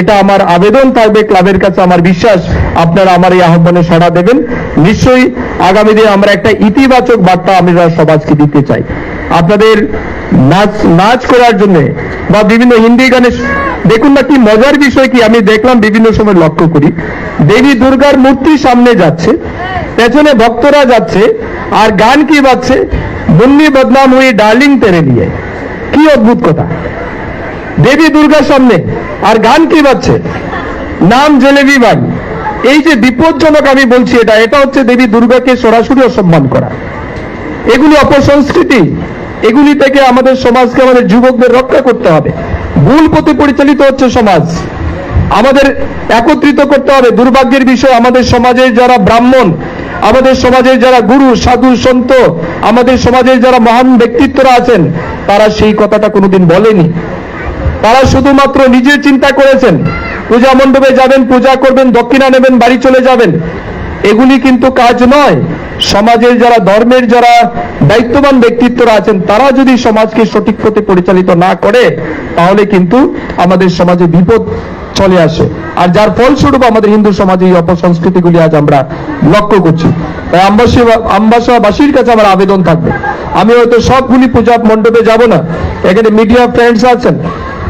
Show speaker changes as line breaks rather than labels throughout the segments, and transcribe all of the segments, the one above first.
এটা আমার আবেদন থাকবে, ক্লাবের কাছে আমার বিশ্বাস। আপনারা আমার এই আহ্বানে সাড়া দেবেন। নিশ্চয়ই আগামী দিনে আমরা একটা ইতিবাচক বার্তা আমরা সমাজকে দিতে চাই। আপনাদের নাচ নাচ করার জন্য বা বিভিন্ন হিন্দি গানে, দেখুন না কি মজার বিষয় কি, আমি দেখলাম বিভিন্ন সময় লক্ষ্য করি। দেবী দুর্গার মূর্তি সামনে যাচ্ছে, পেছনে ভক্তরা যাচ্ছে, আর গান কি বাজছে? মুন্নি বদনাম হয়ে ডার্লিং তেরে নিয়ে। কি অদ্ভুত কথা। দেবী দুর্গার সামনে। আর গান কি বাজছে? নাম জেলেবি বান এই যে বিপজ্জনক আমি বলছি এটা এটা হচ্ছে দেবী দুর্গাকে সরাসরি অসম্মান করা। এগুলি অপসংস্কৃতি। এগুলি থেকে আমাদের সমাজকে আমাদের যুবকদের রক্ষা করতে হবে। ভুল পথে পরিচালিত হচ্ছে সমাজ। আমাদের একত্রিত করতে হবে। দুর্ভাগ্যের বিষয়, আমাদের সমাজের যারা ব্রাহ্মণ, আমাদের সমাজের যারা গুরু, সাধু, সন্ত, আমাদের সমাজের যারা মহান ব্যক্তিত্বরা আছেন, তারা সেই কথাটা কোনোদিন বলেনি। তারা শুধুমাত্র নিজের চিন্তা করেছেন। পূজা মণ্ডপে যাবেন, পূজা করবেন, দক্ষিণা নেবেন, বাড়ি চলে যাবেন। এগুলি কিন্তু কাজ নয়। সমাজের যারা ধর্মের যারা দায়িত্ববান ব্যক্তিত্বরা আছেন, তারা যদি সমাজকে সঠিক পথে পরিচালিত না করে, তাহলে কিন্তু আমাদের সমাজে বিপদ চলে আসে। আর যার ফলস্বরূপ আমাদের হিন্দু সমাজে এই অপসংস্কৃতিগুলি আজ আমরা লক্ষ্য করছি। তাই আমবাসী আমবাসাবাসীর কাছে আমার আবেদন থাকবে। আমি হয়তো সবগুলি পূজা মণ্ডপে যাব না। এখানে মিডিয়া ফ্রেন্ডস আছেন।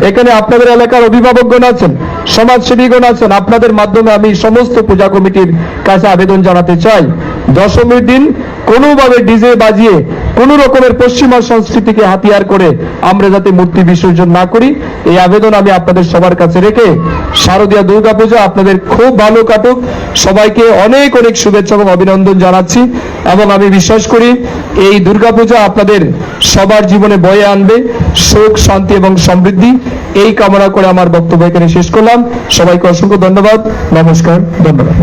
এখানে আপনাদের এলাকার অভিভাবকগণ আছেন, সমাজসেবীগণ আছেন, আপনাদের মাধ্যমে আমি সমস্ত পূজা কমিটির কাছে আবেদন জানাতে চাই। দশমীর দিন কোনোভাবে ডিজে বাজিয়ে কোন রকমের পশ্চিমা সংস্কৃতিকে হাতিয়ার করে আমরা যাতে মূর্তি বিসর্জন না করি, এই আবেদন আমি আপনাদের সবার কাছে রেখে শারদীয় দুর্গাপূজা আপনাদের খুব ভালো কাটুক। সবাইকে অনেক অনেক শুভেচ্ছা এবং অভিনন্দন জানাচ্ছি এবং আমি বিশ্বাস করি এই দুর্গাপূজা আপনাদের সবার জীবনে বয়ে আনবে সুখ, শান্তি এবং সমৃদ্ধি। এই কামনা করে আমার বক্তব্য এখানে শেষ করলাম। সবাইকে অসংখ্য ধন্যবাদ। নমস্কার। ধন্যবাদ।